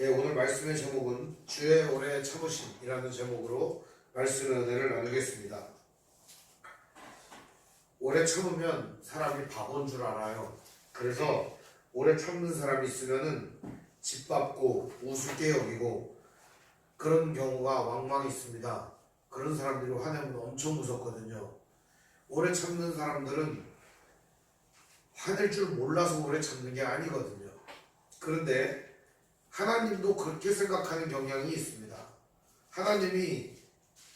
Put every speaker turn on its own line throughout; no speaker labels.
예, 오늘 말씀의 제목은 주의 오래 참으심이라는 제목으로 말씀의 은혜를 나누겠습니다. 오래 참으면 사람이 바본 줄 알아요. 그래서 오래 참는 사람이 있으면은 짓밟고 우습게 여기고 그런 경우가 왕왕 있습니다. 그런 사람들이 화내면 엄청 무섭거든요. 오래 참는 사람들은 화낼 줄 몰라서 오래 참는 게 아니거든요. 그런데 하나님도 그렇게 생각하는 경향이 있습니다. 하나님이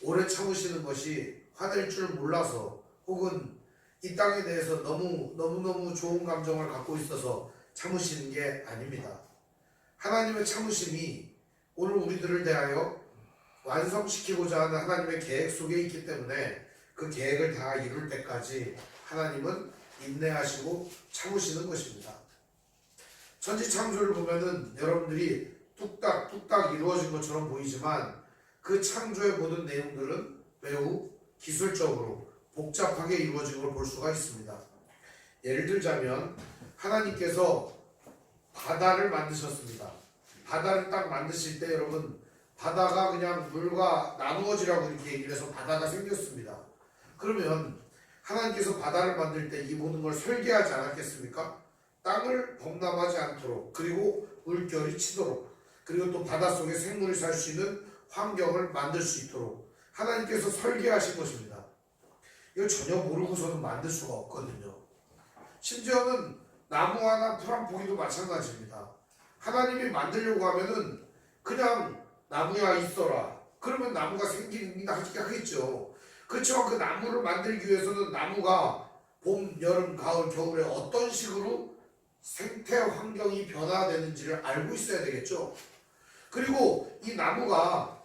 오래 참으시는 것이 화낼 줄 몰라서 혹은 이 땅에 대해서 너무 너무너무 좋은 감정을 갖고 있어서 참으시는 게 아닙니다. 하나님의 참으심이 오늘 우리들을 대하여 완성시키고자 하는 하나님의 계획 속에 있기 때문에 그 계획을 다 이룰 때까지 하나님은 인내하시고 참으시는 것입니다. 천지 창조를 보면은 여러분들이 뚝딱 뚝딱 이루어진 것처럼 보이지만 그 창조의 모든 내용들은 매우 기술적으로 복잡하게 이루어진 걸 볼 수가 있습니다. 예를 들자면 하나님께서 바다를 만드셨습니다. 바다를 딱 만드실 때 여러분 바다가 그냥 물과 나누어지라고 이렇게 얘기를 해서 바다가 생겼습니다. 그러면 하나님께서 바다를 만들 때 이 모든 걸 설계하지 않았겠습니까? 땅을 범람하지 않도록 그리고 물결이 치도록 그리고 또 바닷속에 생물이 살 수 있는 환경을 만들 수 있도록 하나님께서 설계하신 것입니다. 이거 전혀 모르고서는 만들 수가 없거든요. 심지어는 나무 하나 풀 한 포기도 마찬가지입니다. 하나님이 만들려고 하면은 그냥 나무야 있어라. 그러면 나무가 생기긴 하겠죠. 그렇지만 그 나무를 만들기 위해서는 나무가 봄, 여름, 가을, 겨울에 어떤 식으로 생태 환경이 변화되는지를 알고 있어야 되겠죠. 그리고 이 나무가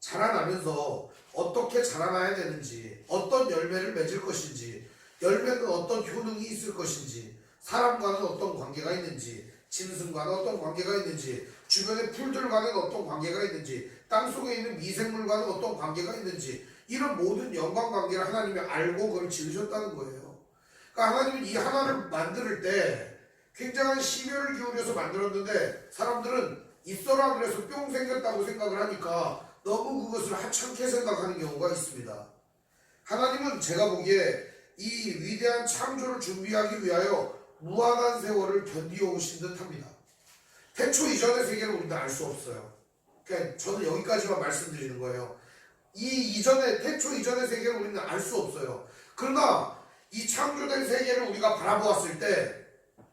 자라나면서 어떻게 자라나야 되는지, 어떤 열매를 맺을 것인지, 열매는 어떤 효능이 있을 것인지, 사람과는 어떤 관계가 있는지, 짐승과는 어떤 관계가 있는지, 주변의 풀들과는 어떤 관계가 있는지, 땅 속에 있는 미생물과는 어떤 관계가 있는지, 이런 모든 연관 관계를 하나님이 알고 그걸 지으셨다는 거예요. 그러니까 하나님은 이 하나를 만들 때 굉장한 심혈을 기울여서 만들었는데 사람들은 있어라 그래서 뿅 생겼다고 생각을 하니까 너무 그것을 하찮게 생각하는 경우가 있습니다. 하나님은 제가 보기에 이 위대한 창조를 준비하기 위하여 무한한 세월을 견디어 오신 듯 합니다. 태초 이전의 세계를 우리는 알 수 없어요. 그러니까 저는 여기까지만 말씀드리는 거예요. 이 이전의 태초 이전의 세계를 우리는 알 수 없어요. 그러나 이 창조된 세계를 우리가 바라보았을 때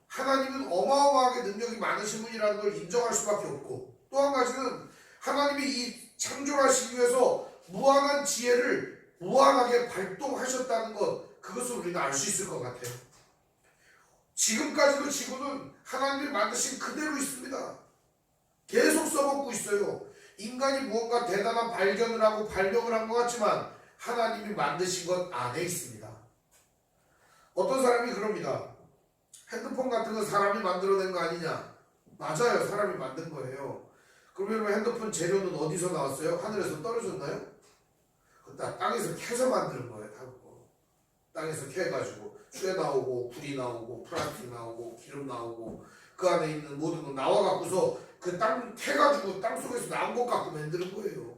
하나님은 어마어마하게 능력이 많으신 분이라는 걸 인정할 수밖에 없고 또 한 가지는 하나님이 이 창조를 하시기 위해서 무한한 지혜를 무한하게 발동하셨다는 것 그것을 우리는 알 수 있을 것 같아요. 지금까지도 지구는 하나님이 만드신 그대로 있습니다. 계속 써먹고 있어요. 인간이 무언가 대단한 발견을 하고 발명을 한 것 같지만 하나님이 만드신 것 안에 있습니다. 어떤 사람이 그럽니다. 핸드폰 같은 건 사람이 만들어낸 거 아니냐? 맞아요. 사람이 만든 거예요. 그러면 핸드폰 재료는 어디서 나왔어요? 하늘에서 떨어졌나요? 땅에서 캐서 만드는 거예요. 다 그거. 땅에서 캐가지고 쇠 나오고 불이 나오고 플라스틱 나오고 기름 나오고 그 안에 있는 모든 거 나와 갖고서 그 땅 캐가지고 땅 속에서 나온 것 갖고 만드는 거예요.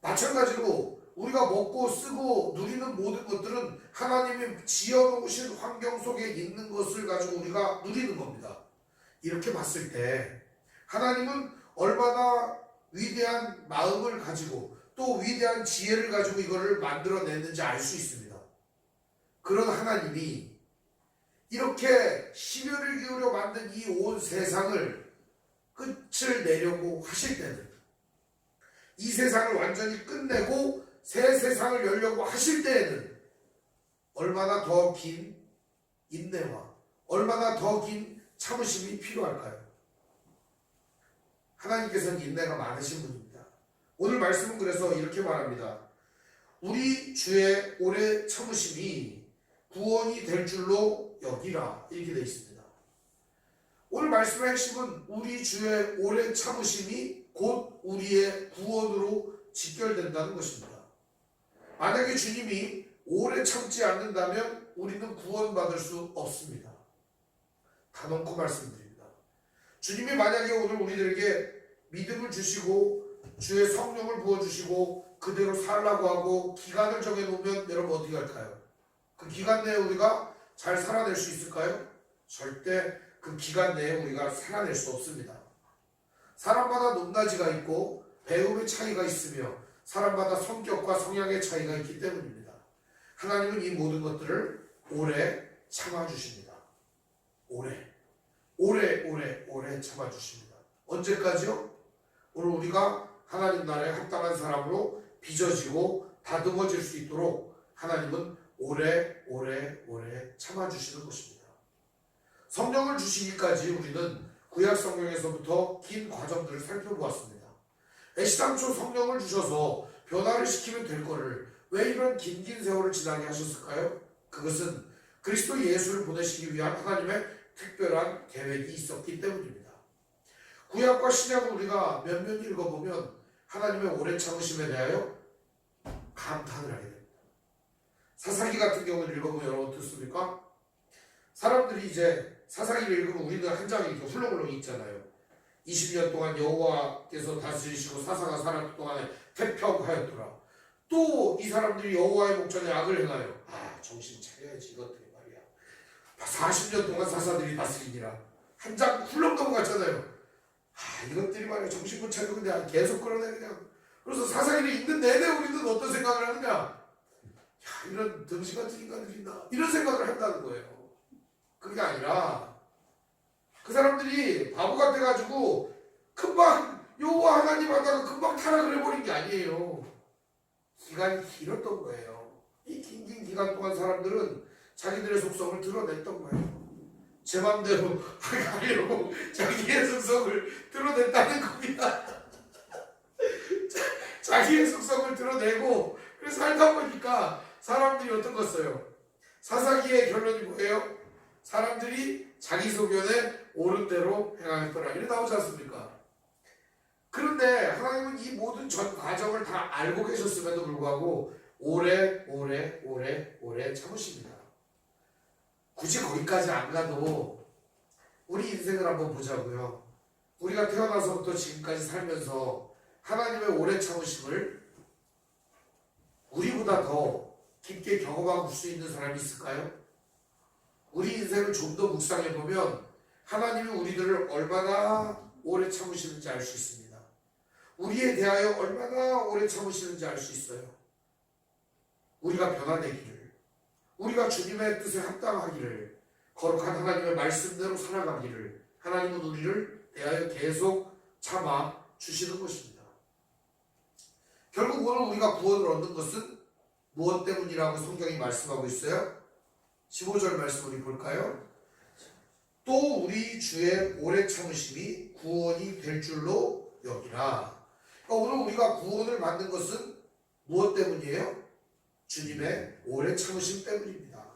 마찬가지로 우리가 먹고 쓰고 누리는 모든 것들은 하나님이 지어놓으신 환경 속에 있는 것을 가지고 우리가 누리는 겁니다. 이렇게 봤을 때 하나님은 얼마나 위대한 마음을 가지고 또 위대한 지혜를 가지고 이거를 만들어냈는지 알 수 있습니다. 그런 하나님이 이렇게 심혈을 기울여 만든 이 온 세상을 끝을 내려고 하실 때는 이 세상을 완전히 끝내고 새 세상을 열려고 하실 때에는 얼마나 더 긴 인내와 얼마나 더 긴 참으심이 필요할까요? 하나님께서는 인내가 많으신 분입니다. 오늘 말씀은 그래서 이렇게 말합니다. 우리 주의 오래 참으심이 구원이 될 줄로 여기라 이렇게 되어 있습니다. 오늘 말씀의 핵심은 우리 주의 오래 참으심이 곧 우리의 구원으로 직결된다는 것입니다. 만약에 주님이 오래 참지 않는다면 우리는 구원받을 수 없습니다. 단언코 말씀드립니다. 주님이 만약에 오늘 우리들에게 믿음을 주시고 주의 성령을 부어주시고 그대로 살라고 하고 기간을 정해놓으면 여러분 어떻게 할까요? 그 기간 내에 우리가 잘 살아낼 수 있을까요? 절대 그 기간 내에 우리가 살아낼 수 없습니다. 사람마다 높낮이가 있고 배움의 차이가 있으며 사람마다 성격과 성향의 차이가 있기 때문입니다. 하나님은 이 모든 것들을 오래 참아주십니다. 오래, 오래, 오래, 오래 참아주십니다. 언제까지요? 오늘 우리가 하나님 나라에 합당한 사람으로 빚어지고 다듬어질 수 있도록 하나님은 오래, 오래, 오래 참아주시는 것입니다. 성령을 주시기까지 우리는 구약 성경에서부터 긴 과정들을 살펴보았습니다. 애시당초 성령을 주셔서 변화를 시키면 될 거를 왜 이런 긴긴 세월을 지나게 하셨을까요? 그것은 그리스도 예수를 보내시기 위한 하나님의 특별한 계획이 있었기 때문입니다. 구약과 신약을 우리가 몇몇 읽어보면 하나님의 오래 참으심에 대하여 감탄을 하게 됩니다. 사사기 같은 경우는 읽어보면 여러분 어떻습니까? 사람들이 이제 사사기를 읽으면 우리는 한 장에 이렇게 훌렁훌렁 있잖아요. 20년 동안 여호와께서 다스리시고 사사가 살았던 동안에 태평하였더라. 또 이 사람들이 여호와의 목전에 악을 행하여 아 정신 차려야지 이것들이 말이야. 40년 동안 사사들이 다스리니라. 한 장 훌렁 넘어갔잖아요. 아 이것들이 말이야 정신 못 차리고 그냥 계속 그러네 그냥. 그래서 사사기를 읽는 내내 우리는 어떤 생각을 하느냐. 야 이런 등신 같은 인간들이 있나. 이런 생각을 한다는 거예요. 그게 아니라 그 사람들이 바보 같아가지고 금방 여호와 하나님 하다가 금방 타락을 해버린 게 아니에요. 기간이 길었던 거예요. 이 긴 긴 기간 동안 사람들은 자기들의 속성을 드러냈던 거예요. 제 맘대로 하려고 자기의 속성을 드러냈다는 겁니다. 자- 자기의 속성을 드러내고 그래서 살다 보니까 사람들이 어떤 거였어요? 사사기의 결론이 뭐예요? 사람들이 자기 소견에 옳은 대로 행하였더라. 이래 나오지 않습니까? 그런데 하나님은 이 모든 전 과정을 다 알고 계셨음에도 불구하고 오래 오래 오래 오래 참으십니다. 굳이 거기까지 안 가도 우리 인생을 한번 보자고요. 우리가 태어나서부터 지금까지 살면서 하나님의 오래 참으심을 우리보다 더 깊게 경험하고 수 있는 사람이 있을까요? 우리 인생을 좀 더 묵상해 보면 하나님이 우리들을 얼마나 오래 참으시는지 알 수 있습니다. 우리에 대하여 얼마나 오래 참으시는지 알 수 있어요. 우리가 변화되기를, 우리가 주님의 뜻에 합당하기를, 거룩한 하나님의 말씀대로 살아가기를 하나님은 우리를 대하여 계속 참아 주시는 것입니다. 결국 오늘 우리가 구원을 얻는 것은 무엇 때문이라고 성경이 말씀하고 있어요? 15절 말씀 우리 볼까요? 또 우리 주의 오래 참으심이 구원이 될 줄로 여기라. 그러니까 오늘 우리가 구원을 받는 것은 무엇 때문이에요? 주님의 오래 참으심 때문입니다.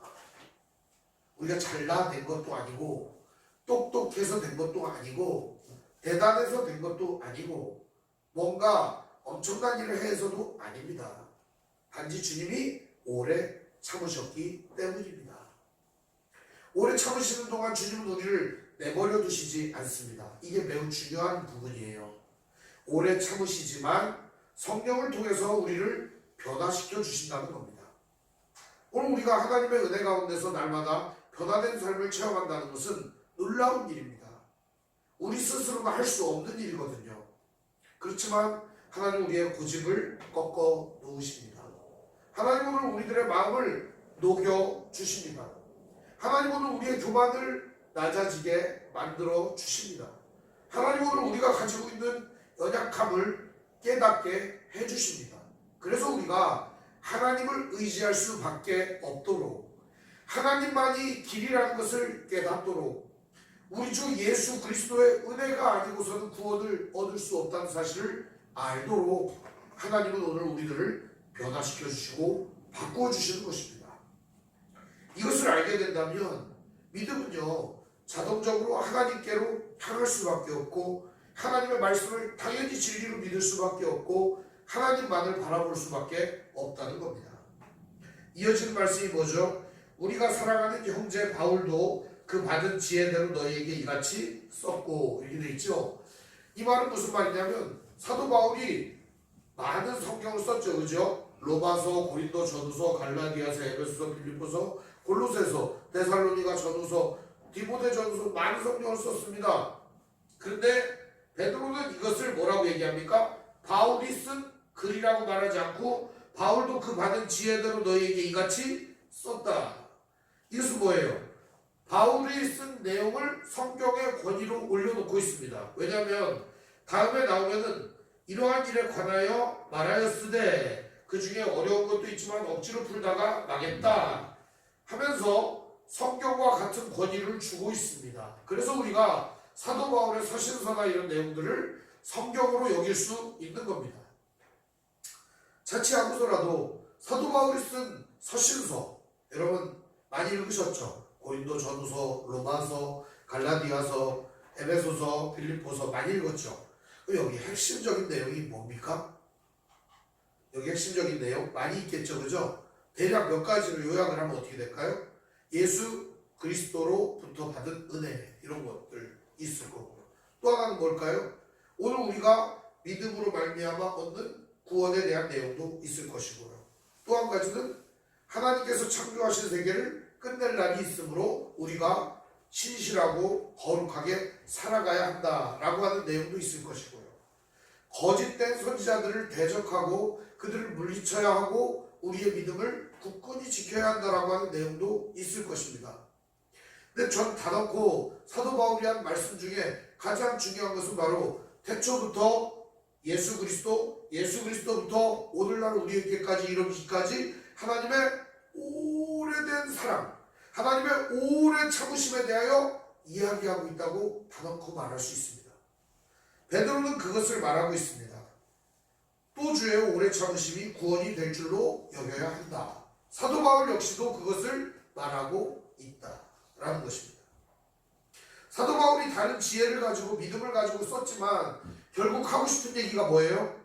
우리가 잘나 된 것도 아니고 똑똑해서 된 것도 아니고 대단해서 된 것도 아니고 뭔가 엄청난 일을 해서도 아닙니다. 단지 주님이 오래 참으셨기 때문입니다. 오래 참으시는 동안 주님은 우리를 내버려 두시지 않습니다. 이게 매우 중요한 부분이에요. 오래 참으시지만 성령을 통해서 우리를 변화시켜 주신다는 겁니다. 오늘 우리가 하나님의 은혜 가운데서 날마다 변화된 삶을 체험한다는 것은 놀라운 일입니다. 우리 스스로가 할 수 없는 일이거든요. 그렇지만 하나님 우리의 고집을 꺾어 놓으십니다. 하나님 오늘 우리들의 마음을 녹여 주십니다. 하나님 오늘 우리의 교만을 낮아지게 만들어 주십니다. 하나님 오늘 우리가 가지고 있는 연약함을 깨닫게 해 주십니다. 그래서 우리가 하나님을 의지할 수밖에 없도록 하나님만이 길이라는 것을 깨닫도록 우리 주 예수 그리스도의 은혜가 아니고서는 구원을 얻을 수 없다는 사실을 알도록 하나님은 오늘 우리들을 변화시켜 주시고 바꾸어 주시는 것입니다. 이것을 알게 된다면 믿음은요 자동적으로 하나님께로 향할 수밖에 없고 하나님의 말씀을 당연히 진리로 믿을 수밖에 없고 하나님만을 바라볼 수밖에 없다는 겁니다. 이어지는 말씀이 뭐죠? 우리가 사랑하는 형제 바울도 그 받은 지혜대로 너희에게 이같이 썼고 이렇게 돼 있죠. 이 말은 무슨 말이냐면 사도 바울이 많은 성경을 썼죠, 그죠? 로마서, 고린도, 전후서, 갈라디아서, 에베소서, 빌립보서, 골로새서, 데살로니가 전후서, 디모데 전후서 많은 성경을 썼습니다. 그런데 베드로는 이것을 뭐라고 얘기합니까? 바울이 쓴 글이라고 말하지 않고 바울도 그 받은 지혜대로 너희에게 이같이 썼다. 이것은 뭐예요? 바울이 쓴 내용을 성경의 권위로 올려놓고 있습니다. 왜냐하면 다음에 나오면은 이러한 일에 관하여 말하였으되 그 중에 어려운 것도 있지만 억지로 풀다가 망했다 하면서 성경과 같은 권위를 주고 있습니다. 그래서 우리가 사도 바울의 서신서나 이런 내용들을 성경으로 여길 수 있는 겁니다. 자취하고서라도 사도 바울이 쓴 서신서 여러분 많이 읽으셨죠? 고린도 전후서, 로마서, 갈라디아서, 에베소서, 빌립보서 많이 읽었죠? 그럼 여기 핵심적인 내용이 뭡니까? 여기 핵심적인 내용 많이 있겠죠, 그죠? 대략 몇 가지를 요약을 하면 어떻게 될까요? 예수 그리스도로부터 받은 은혜 이런 것들 있을 거고 또 하나는 뭘까요? 오늘 우리가 믿음으로 말미암아 얻는 구원에 대한 내용도 있을 것이고요. 또 한 가지는 하나님께서 창조하신 세계를 끝낼 날이 있으므로 우리가 신실하고 거룩하게 살아가야 한다라고 하는 내용도 있을 것이고요. 거짓된 선지자들을 대적하고 그들을 물리쳐야 하고 우리의 믿음을 굳건히 지켜야 한다라고 하는 내용도 있을 것입니다. 근데 전 다놓고 사도 바울이 한 말씀 중에 가장 중요한 것은 바로 태초부터 예수 그리스도, 예수 그리스도부터 오늘날 우리에게까지 이르기까지 하나님의 오래된 사랑, 하나님의 오랜 참으심에 대하여 이야기하고 있다고 다놓고 말할 수 있습니다. 베드로는 그것을 말하고 있습니다. 또 주의 오래 참으심이 구원이 될 줄로 여겨야 한다. 사도 바울 역시도 그것을 말하고 있다라는 것입니다. 사도 바울이 다른 지혜를 가지고 믿음을 가지고 썼지만 결국 하고 싶은 얘기가 뭐예요?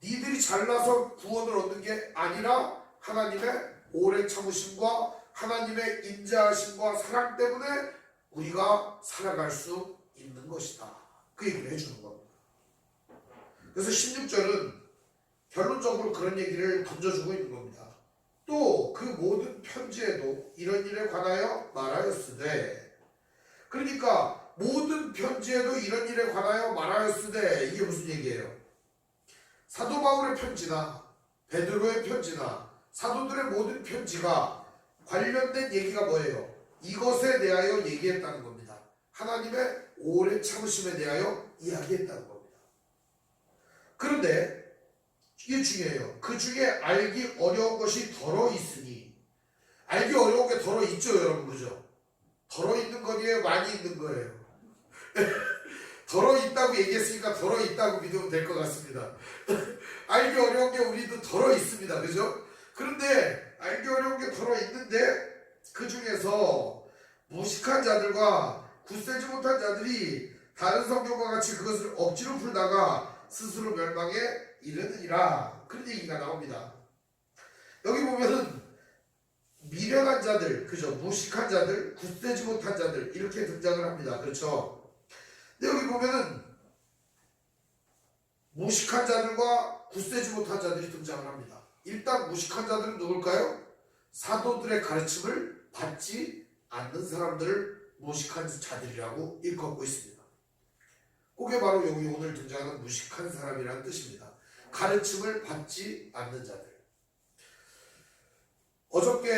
니들이 잘나서 구원을 얻는 게 아니라 하나님의 오래 참으심과 하나님의 인자하심과 사랑 때문에 우리가 살아갈 수 있는 것이다. 그 얘기를 해주는 겁니다. 그래서 16절은 결론적으로 그런 얘기를 던져주고 있는 겁니다. 또 그 모든 편지에도 이런 일에 관하여 말하였으되 그러니까 모든 편지에도 이런 일에 관하여 말하였으되 이게 무슨 얘기예요? 사도 바울의 편지나 베드로의 편지나 사도들의 모든 편지가 관련된 얘기가 뭐예요? 이것에 대하여 얘기했다는 겁니다. 하나님의 오래 참으심에 대하여 이야기했다는. 그런데 이게 중요해요. 그 중에 알기 어려운 것이 덜어 있으니 알기 어려운 게 덜어 있죠, 여러분 그죠? 덜어 있는 거니에 많이 있는 거예요. 덜어 있다고 얘기했으니까 덜어 있다고 믿으면 될 것 같습니다. 알기 어려운 게 우리도 덜어 있습니다, 그죠? 그런데 알기 어려운 게 덜어 있는데 그 중에서 무식한 자들과 굳세지 못한 자들이 다른 성경과 같이 그것을 억지로 풀다가 스스로 멸망에 이르느니라 그런 얘기가 나옵니다. 여기 보면은 미련한 자들, 그죠? 무식한 자들, 굳세지 못한 자들 이렇게 등장을 합니다. 그렇죠? 근데 여기 보면은 무식한 자들과 굳세지 못한 자들이 등장을 합니다. 일단 무식한 자들은 누굴까요? 사도들의 가르침을 받지 않는 사람들을 무식한 자들이라고 일컫고 있습니다. 그게 바로 여기 오늘 등장하는 무식한 사람이라는 뜻입니다. 가르침을 받지 않는 자들. 어저께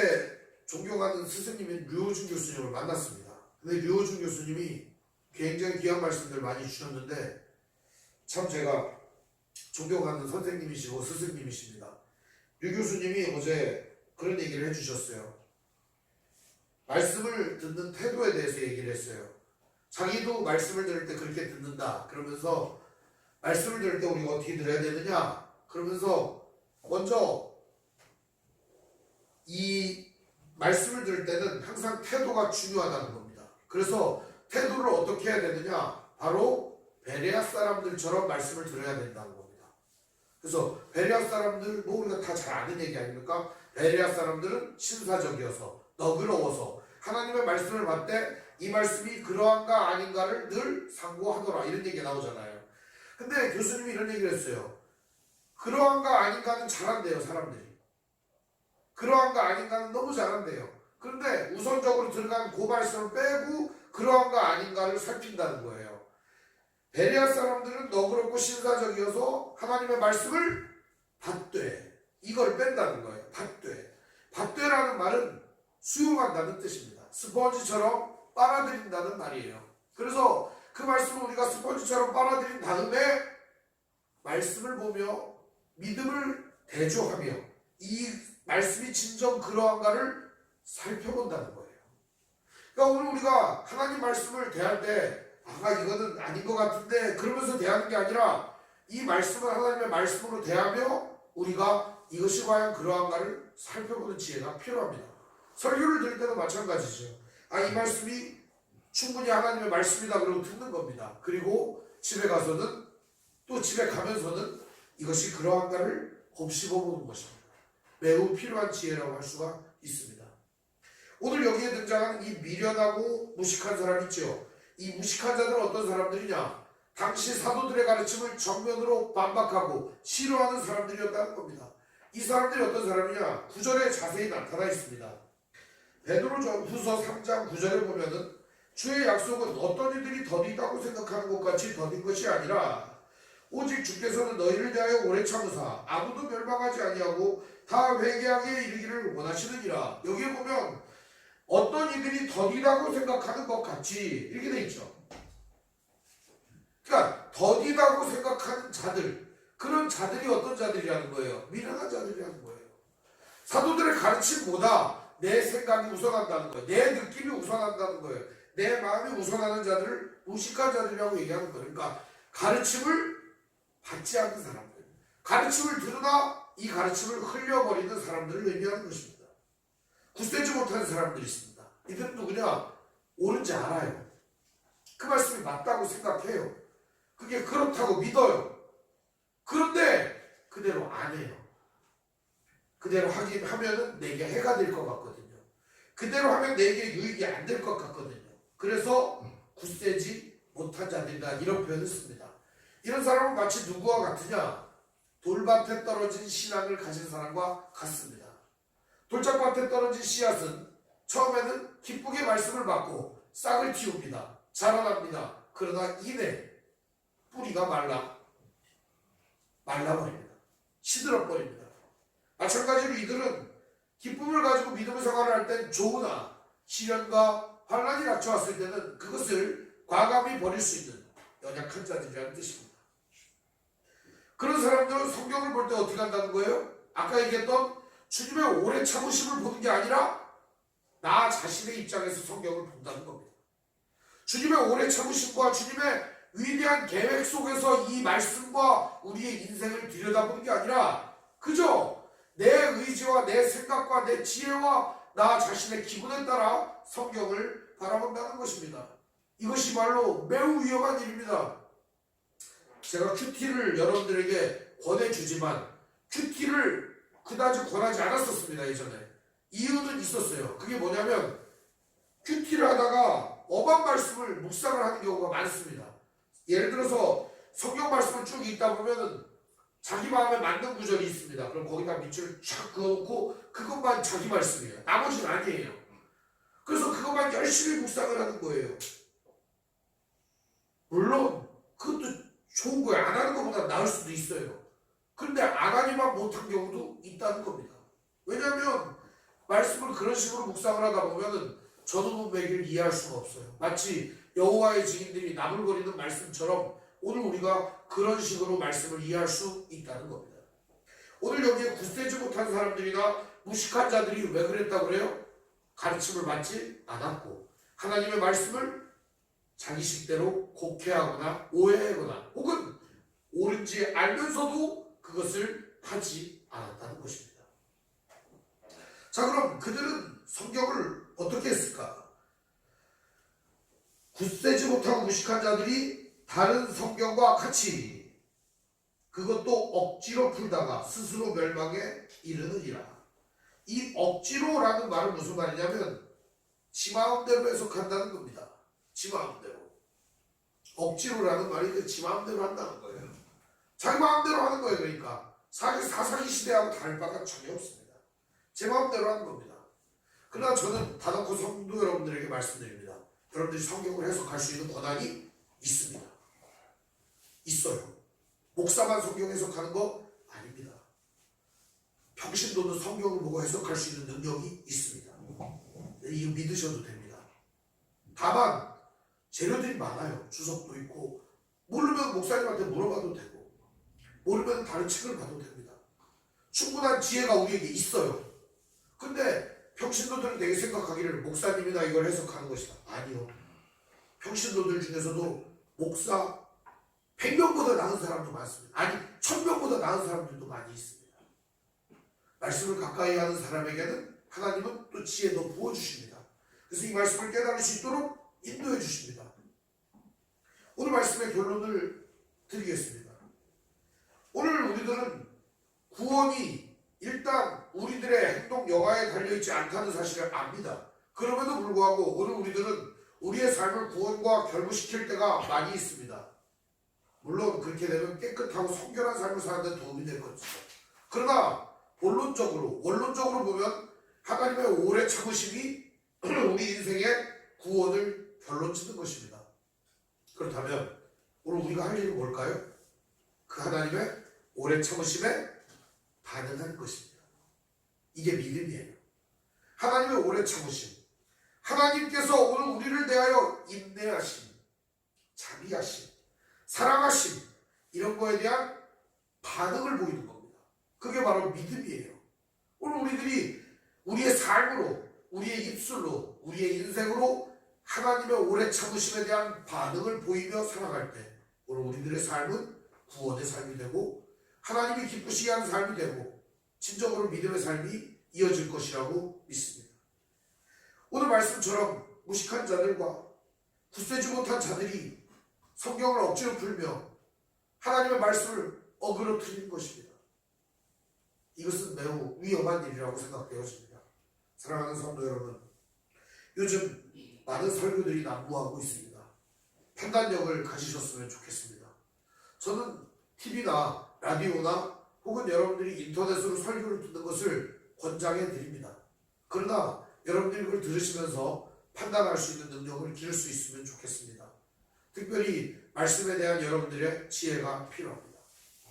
존경하는 스승님인 류호준 교수님을 만났습니다. 근데 류호준 교수님이 굉장히 귀한 말씀들 많이 주셨는데 참 제가 존경하는 선생님이시고 스승님이십니다. 유 교수님이 어제 그런 얘기를 해주셨어요. 말씀을 듣는 태도에 대해서 얘기를 했어요. 자기도 말씀을 들을 때 그렇게 듣는다. 그러면서 말씀을 들을 때 우리가 어떻게 들어야 되느냐? 그러면서 먼저 이 말씀을 들을 때는 항상 태도가 중요하다는 겁니다. 그래서 태도를 어떻게 해야 되느냐? 바로 베레아 사람들처럼 말씀을 들어야 된다는 겁니다. 그래서 베레아 사람들 뭐 우리가 다 잘 아는 얘기 아닙니까? 베레아 사람들은 신사적이어서 너그러워서 하나님의 말씀을 받을 때 이 말씀이 그러한가 아닌가를 늘 상고하더라 이런 얘기가 나오잖아요. 근데 교수님이 이런 얘기를 했어요. 그러한가 아닌가는 잘한대요 사람들이. 그러한가 아닌가는 너무 잘한대요. 그런데 우선적으로 들어간 그 말씀을 빼고 그러한가 아닌가를 살핀다는 거예요. 베레아 사람들은 너그럽고 신사적이어서 하나님의 말씀을 받되 이걸 뺀다는 거예요. 받되 받되라는 말은 수용한다는 뜻입니다. 스펀지처럼 빨아들인다는 말이에요. 그래서 그 말씀을 우리가 스펀지처럼 빨아들인 다음에 말씀을 보며 믿음을 대조하며 이 말씀이 진정 그러한가를 살펴본다는 거예요. 그러니까 오늘 우리가 하나님 말씀을 대할 때 아가 이거는 아닌 것 같은데 그러면서 대하는 게 아니라 이 말씀을 하나님의 말씀으로 대하며 우리가 이것이 과연 그러한가를 살펴보는 지혜가 필요합니다. 설교를 들을 때도 마찬가지죠. 아 이 말씀이 충분히 하나님의 말씀이다 그러고 듣는 겁니다. 그리고 집에 가서는 또 집에 가면서는 이것이 그러한가를 곱씹어 보는 것입니다. 매우 필요한 지혜라고 할 수가 있습니다. 오늘 여기에 등장하는 이 미련하고 무식한 사람 있죠. 이 무식한 자들은 어떤 사람들이냐? 당시 사도들의 가르침을 정면으로 반박하고 싫어하는 사람들이었다는 겁니다. 이 사람들이 어떤 사람이냐? 구절에 자세히 나타나 있습니다. 베드로전 후서 3장 9절에 보면은 주의 약속은 어떤 이들이 더디다고 생각하는 것 같이 더딘 것이 아니라 오직 주께서는 너희를 대하여 오래 참으사 아무도 멸망하지 아니하고 다 회개하게 이르기를 원하시느니라. 여기에 보면 어떤 이들이 더디다고 생각하는 것 같이 이렇게 돼 있죠. 그러니까 더디다고 생각하는 자들 그런 자들이 어떤 자들이라는 거예요? 미련한 자들이라는 거예요. 사도들의 가르침보다 내 생각이 우선한다는 거예요. 내 느낌이 우선한다는 거예요. 내 마음이 우선하는 자들을 무식한 자들이라고 얘기하는 거예요. 그러니까 가르침을 받지 않는 사람들, 가르침을 들으나 이 가르침을 흘려버리는 사람들을 의미하는 것입니다. 굳세지 못하는 사람들이 있습니다. 이들은 누구냐? 옳은지 알아요. 그 말씀이 맞다고 생각해요. 그게 그렇다고 믿어요. 그런데 그대로 안 해요. 그대로 하긴 하면은 내게 해가 될 것 같거든요. 그대로 하면 내게 유익이 안 될 것 같거든요. 그래서 굳세지 못한 자들이다 이런 표현을 씁니다. 이런 사람은 마치 누구와 같으냐? 돌밭에 떨어진 신앙을 가진 사람과 같습니다. 돌짝밭에 떨어진 씨앗은 처음에는 기쁘게 말씀을 받고 싹을 틔웁니다. 자라납니다. 그러나 이내 뿌리가 말라 말라버립니다. 시들어버립니다. 마찬가지로 이들은 기쁨을 가지고 믿음의 생활을 할 땐 좋으나 시련과 환란이 닥쳐왔을 때는 그것을 과감히 버릴 수 있는 연약한 자들이라는 뜻입니다. 그런 사람들은 성경을 볼 때 어떻게 한다는 거예요? 아까 얘기했던 주님의 오래 참으심을 보는 게 아니라 나 자신의 입장에서 성경을 본다는 겁니다. 주님의 오래 참으심과 주님의 위대한 계획 속에서 이 말씀과 우리의 인생을 들여다보는 게 아니라 그저 내 의지와 내 생각과 내 지혜와 나 자신의 기분에 따라 성경을 바라본다는 것입니다. 이것이 말로 매우 위험한 일입니다. 제가 큐티를 여러분들에게 권해주지만 큐티를 그다지 권하지 않았었습니다 예전에 이유는 있었어요 그게 뭐냐면 큐티를 하다가 엄한 말씀을 묵상을 하는 경우가 많습니다 예를 들어서 성경 말씀을 쭉 읽다 보면은 자기 마음에 맞는 구절이 있습니다. 그럼 거기다 밑줄을 쫙 그어놓고 그것만 자기 말씀이에요. 나머지는 아니에요. 그래서 그것만 열심히 묵상을 하는 거예요. 물론 그것도 좋은 거예요. 안 하는 것보다 나을 수도 있어요. 그런데 안 하기만 못한 경우도 있다는 겁니다. 왜냐하면 말씀을 그런 식으로 묵상을 하다 보면은 저도 매기를 이해할 수가 없어요. 마치 여호와의 증인들이 나불거리는 말씀처럼 오늘 우리가 그런 식으로 말씀을 이해할 수 있다는 겁니다. 오늘 여기에 굳세지 못한 사람들이나 무식한 자들이 왜 그랬다고 그래요? 가르침을 받지 않았고 하나님의 말씀을 자기 식대로 곡해하거나 오해하거나 혹은 옳은지 알면서도 그것을 하지 않았다는 것입니다. 자 그럼 그들은 성경을 어떻게 했을까? 굳세지 못하고 무식한 자들이 다른 성경과 같이 그것도 억지로 풀다가 스스로 멸망에 이르느니라. 이 억지로라는 말은 무슨 말이냐면 지 마음대로 해석한다는 겁니다. 지 마음대로. 억지로라는 말이 그지 마음대로 한다는 거예요. 자기 마음대로 하는 거예요. 그러니까 사기 사사기 시대하고 다를 바가 전혀 없습니다. 제 마음대로 하는 겁니다. 그러나 저는 다놓고 성도 여러분들에게 말씀드립니다. 여러분들이 성경을 해석할 수 있는 권한이 있습니다. 있어요. 목사만 성경 해석하는 거 아닙니다. 평신도는 성경을 보고 해석할 수 있는 능력이 있습니다. 이거 믿으셔도 됩니다. 다만 재료들이 많아요. 주석도 있고 모르면 목사님한테 물어봐도 되고 모르면 다른 책을 봐도 됩니다. 충분한 지혜가 우리에게 있어요. 근데 평신도들은 되게 생각하기를 목사님이나 이걸 해석하는 것이다. 아니요. 평신도들 중에서도 목사 100명보다 나은 사람도 많습니다. 아니 1000명보다 나은 사람들도 많이 있습니다. 말씀을 가까이 하는 사람에게는 하나님은 또 지혜 더 부어주십니다. 그래서 이 말씀을 깨달을 수 있도록 인도해 주십니다. 오늘 말씀의 결론을 드리겠습니다. 오늘 우리들은 구원이 일단 우리들의 행동 여가에 달려있지 않다는 사실을 압니다. 그럼에도 불구하고 오늘 우리들은 우리의 삶을 구원과 결부시킬 때가 많이 있습니다. 물론 그렇게 되면 깨끗하고 성결한 삶을 사는 데 도움이 될 거죠. 그러나 본론적으로 원론적으로 보면 하나님의 오래 참으심이 우리 인생의 구원을 결론 짓는 것입니다. 그렇다면 오늘 우리가 할 일은 뭘까요? 그 하나님의 오래 참으심에 반응하는 것입니다. 이게 믿음이에요. 하나님의 오래 참으심. 하나님께서 오늘 우리를 대하여 인내하심, 자비하심, 사랑하심 이런 거에 대한 반응을 보이는 겁니다. 그게 바로 믿음이에요. 오늘 우리들이 우리의 삶으로, 우리의 입술로, 우리의 인생으로 하나님의 오래 참으심에 대한 반응을 보이며 살아갈 때 오늘 우리들의 삶은 구원의 삶이 되고 하나님이 기쁘시게 하는 삶이 되고 진정으로 믿음의 삶이 이어질 것이라고 믿습니다. 오늘 말씀처럼 무식한 자들과 굳세지 못한 자들이 성경을 억지로 풀며 하나님의 말씀을 틀린 것입니다. 이것은 매우 위험한 일이라고 생각되어집니다. 사랑하는 성도 여러분, 요즘 많은 설교들이 난무하고 있습니다. 판단력을 가지셨으면 좋겠습니다. 저는 TV나 라디오나 혹은 여러분들이 인터넷으로 설교를 듣는 것을 권장해 드립니다. 그러나 여러분들이 그걸 들으시면서 판단할 수 있는 능력을 기를 수 있으면 좋겠습니다. 특별히 말씀에 대한 여러분들의 지혜가 필요합니다.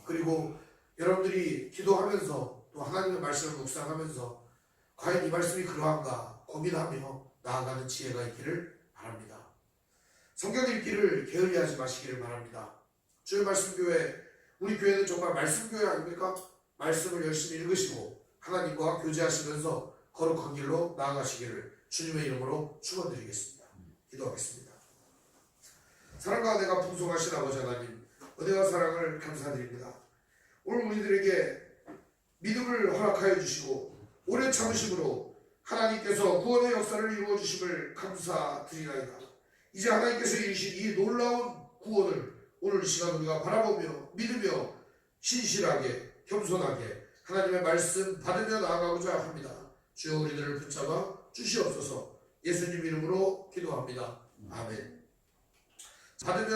그리고 여러분들이 기도하면서 또 하나님의 말씀을 묵상하면서 과연 이 말씀이 그러한가 고민하며 나아가는 지혜가 있기를 바랍니다. 성경 읽기를 게을리하지 마시기를 바랍니다. 주의 말씀교회 우리 교회는 정말 말씀교회 아닙니까? 말씀을 열심히 읽으시고 하나님과 교제하시면서 거룩한 길로 나아가시기를 주님의 이름으로 축원드리겠습니다. 기도하겠습니다. 사랑과 내가 풍성하신 아버지 하나님 은혜와 사랑을 감사드립니다. 오늘 우리들에게 믿음을 허락하여 주시고 오래 참으심으로 하나님께서 구원의 역사를 이루어 주심을 감사드리나이다. 이제 하나님께서 이루신 이 놀라운 구원을 오늘 이 시간 우리가 바라보며 믿으며 신실하게 겸손하게 하나님의 말씀 받으며 나아가고자 합니다. 주여 우리들을 붙잡아 주시옵소서 예수님 이름으로 기도합니다. 아멘. 받으면